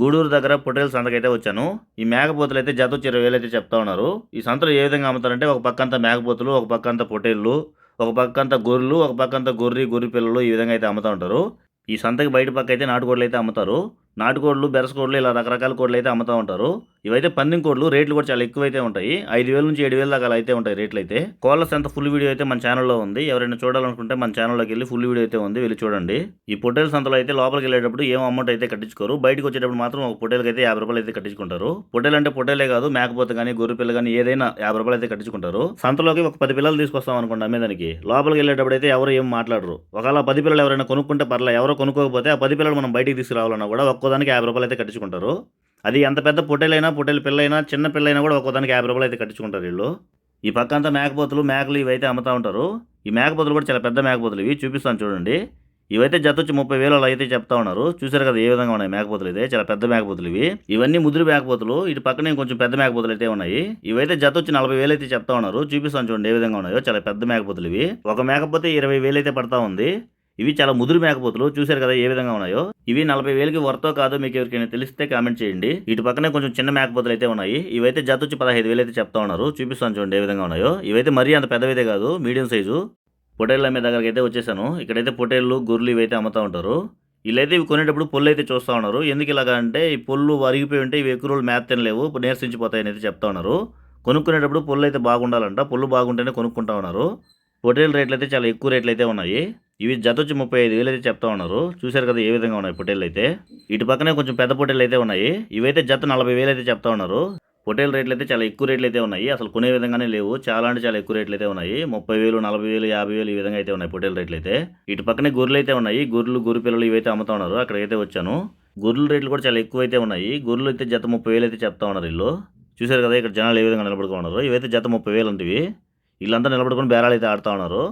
గూడూరు దగ్గర పొట్టేల సంతకైతే వచ్చాను. ఈ మేకపోతులు అయితే జత వచ్చి ఇరవై వేలు అయితే చెప్తా ఉన్నారు. ఈ సంతలో ఏ విధంగా అమ్ముతారంటే ఒక పక్కంత మేకపోతులు ఒక పక్కంత పొటేళ్ళు ఒక పక్క గొర్రెలు ఒక పక్క గొర్రె గొర్రె పిల్లలు ఈ విధంగా అయితే అమ్ముతూ ఉంటారు. ఈ సంతకి బయట పక్క అయితే నాటుకోళ్ళు అయితే అమ్ముతారు. నాటుకోళ్ళు బెరసకోళ్ళు ఇలా రకరకాల కోళ్ళు అయితే అమ్ముతూ ఉంటారు. ఇవైతే పందెం కోళ్ళు రేట్లు కూడా చాలా ఎక్కువైతే ఉంటాయి. ఐదు వేల నుంచి ఏడు వేల దాకా అలా అయితే ఉంటాయి రేట్లు అయితే. కోళ్ళ సంత ఫుల్ వీడియో అయితే మన ఛానల్లో ఉంది. ఎవరైనా చూడాలనుకుంటే మన ఛానల్లోకి వెళ్ళి ఫుల్ వీడియో అయితే ఉంది వెళ్ళి చూడండి. ఈ పొట్టేల సంతలో అయితే లోపలికి వెళ్ళేటప్పుడు ఏం అమౌంట్ అయితే కట్టించుకోరు. బయటకు వచ్చేటప్పుడు మాత్రం ఒక పొట్టేలకి అయితే యాభై రూపాయలు అయితే కట్టించుకుంటారు. పొట్టేలు అంటే పొట్టేలే కాదు మేకపోతే కానీ గొర్రె పిల్ల కానీ ఏదైనా యాభై రూపాయలు అయితే కట్టించుకుంటారు. సంతలోకి ఒక పది పిల్లలు తీసుకొస్తాం అనుకోండి అమ్మేదానికి. లోపలికి వెళ్ళేటప్పుడు అయితే ఎవరు ఏం మాట్లాడరు. ఒకవేళ పది పిల్లలు ఎవరైనా కొనుక్కుంటే పర్లే ఎవరో కొనుక్కోకపోతే ఆ పది పిల్లలు మనం బయటికి తీసుకురావాలన్నా కూడా ఒక్కోదానికి యాభై రూపాయలు అయితే కట్టించుకుంటారు. అది ఎంత పెద్ద పొట్టెలైనా పొట్టెలు పిల్లైనా చిన్న పిల్లైనా కూడా ఒక్కోదానికి యాభై రూపాయలు అయితే కట్టించుకుంటారు వీళ్ళు. ఈ పక్క అంతా మేకపోతులు మేకలు ఇవైతే అమ్ముతూ ఉంటారు. ఈ మేకపోతులు కూడా చాలా పెద్ద మేకపోతులు ఇవి. చూపిస్తాను చూడండి. ఇవైతే జత వచ్చి ముప్పై వేలు అలా అయితే చెప్తా ఉన్నారు. చూసారు కదా ఏ విధంగా ఉన్నాయి మేకపోతులు అయితే. చాలా పెద్ద మేకపోతులు ఇవి. ఇవన్నీ ముదురు మేకపోతులు. ఇటు పక్కనే కొంచెం పెద్ద మేకపోతులు అయితే ఉన్నాయి. ఇవైతే జత వచ్చి నలభై వేలు అయితే చెప్తా ఉన్నారు. చూపిస్తాను చూడండి ఏ విధంగా ఉన్నాయో. చాలా పెద్ద మేకపోతులు ఇవి. ఒక మేకపోతే ఇరవై వేలు అయితే పడతా ఉంది. ఇవి చాలా ముదురు మేకపోతులు చూశారు కదా ఏ విధంగా ఉన్నాయో? ఇవి నలభై వేలకి వర్తో కాదో మీకు ఎవరికైనా తెలిస్తే కామెంట్ చేయండి. ఇటు పక్కనే కొంచెం చిన్న మేకపోతులు అయితే ఉన్నాయి. ఇవైతే జత వచ్చి పదహైదు వేలు అయితే చెప్తా ఉన్నారు. చూపిస్తాను చూడండి ఏ విధంగా ఉన్నాయో. ఇవైతే మరీ అంత పెద్దవైతే కాదు మీడియం సైజు. పొటేళ్ళ మీద దగ్గరికి అయితే వచ్చేసాను. ఇక్కడైతే పొటేళ్ళు గొర్రెలు ఇవైతే అమ్ముతూ ఉంటారు. వీళ్ళైతే ఇవి కొనేటప్పుడు పొల్లు అయితే చూస్తూ ఉన్నారు. ఎందుకు ఇలాగా అంటే ఈ పొల్లు అరిగిపోయి ఉంటే ఇవి ఎక్కువ రోజులు మేత తినలేవు నీరసించిపోతాయని అయితే చెప్తా ఉన్నారు. కొనుక్కునేటప్పుడు పొల్లు అయితే బాగుండాలంట. పొల్లు బాగుంటేనే కొనుక్కుంటా ఉన్నారు. పొటేల్ రేట్లు అయితే చాలా ఎక్కువ రేట్లు అయితే ఉన్నాయి. ఇవి జత వచ్చి ముప్పై ఐదు వేలు అయితే చెప్తా ఉన్నారు. చూశారు కదా ఏ విధంగా ఉన్నాయి పొటేళ్ళు అయితే? ఇటు పక్కనే కొంచెం పెద్ద పొటేళ్ళు అయితే ఉన్నాయి. ఇవైతే జత నలభై వేలు అయితే చెప్తా ఉన్నారు. పొటేల్ రేట్లు అయితే చాలా ఎక్కువ రేట్లు అయితే ఉన్నాయి. అసలు కొనే విధంగానే లేవు. చాలా అంటే చాలా ఎక్కువ రేట్లు అయితే ఉన్నాయి. ముప్పై వేలు నలభై వేలు యాభై వేలు ఈ విధంగా అయితే ఉన్నాయి పొటేల్ రేట్లు అయితే. ఇటు పక్కనే గొర్రెలు అయితే ఉన్నాయి. గొర్రెలు గొర్రె పిల్లలు ఇవైతే అమ్ముతా ఉన్నారు. అక్కడికైతే వచ్చాను. గొర్రెల రేట్లు కూడా చాలా ఎక్కువ అయితే ఉన్నాయి. గొర్రెలు అయితే జత ముప్పై వేలు అయితే చెప్తా ఉన్నారు వీళ్ళు. చూశారు కదా ఇక్కడ జనాలు ఏ విధంగా నిలబడుకున్నారు ఇవైతే జత ముప్పై వేలు అంటివి. వీళ్ళంతా నిలబడుకుని బేరాలు అయితే ఆడుతూ ఉన్నారు.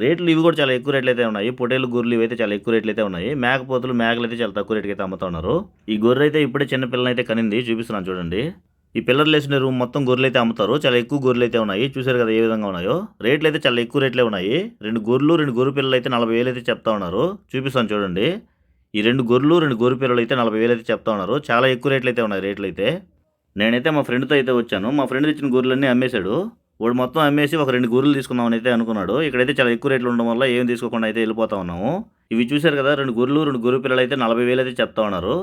రేట్లు ఇవి కూడా చాలా ఎక్కువ రేట్లు అయితే ఉన్నాయి. పొటేలు గొర్రెలు అయితే చాలా ఎక్కువ రేట్లు అయితే ఉన్నాయి మేకపోతులు మేకలు అయితే చాలా తక్కువ రేట్కి అయితే అమ్ముతా ఉన్నారు. ఈ గొర్రె అయితే ఇప్పుడే చిన్న పిల్లని అయితే కనింది చూపిస్తున్నాను చూడండి. ఈ పిల్లలు వేసిన రూమ్ మొత్తం గొర్రెలు అయితే అమ్ముతారు. చాలా ఎక్కువ గొర్రెలు అయితే ఉన్నాయి. చూసారు కదా ఏ విధంగా ఉన్నాయో? రేట్లు అయితే చాలా ఎక్కువ రేట్లే ఉన్నాయి. రెండు గొర్రెలు రెండు గొర్రె పిల్లలు అయితే నలభై వేలు అయితే చెప్తా ఉన్నారు. చూపిస్తాను చూడండి. ఈ రెండు గొర్రెలు రెండు గొర్రె పిల్లలు అయితే నలభై వేలు అయితే చెప్తా ఉన్నారు. చాలా ఎక్కువ రేట్లు అయితే ఉన్నాయి రేట్లు అయితే నేనైతే మా ఫ్రెండ్తో అయితే వచ్చాను. మా ఫ్రెండ్ ఇచ్చిన గొర్రెలన్నీ అమ్మేశాడు. వాడు మొత్తం అమ్మేసి ఒక రెండు గొర్రెలు తీసుకుందామని అయితే అనుకున్నాడు. ఇక్కడైతే చాలా ఎక్కువ రేట్లు ఉండడం వల్ల ఏం తీసుకోకుండా అయితే వెళ్ళిపోతా ఉన్నాము. ఇవి చూశారు కదా రెండు గొర్రెలు రెండు గొర్రె పిల్లలు అయితే నలభై వేలు అయితే చెప్తా ఉన్నారు.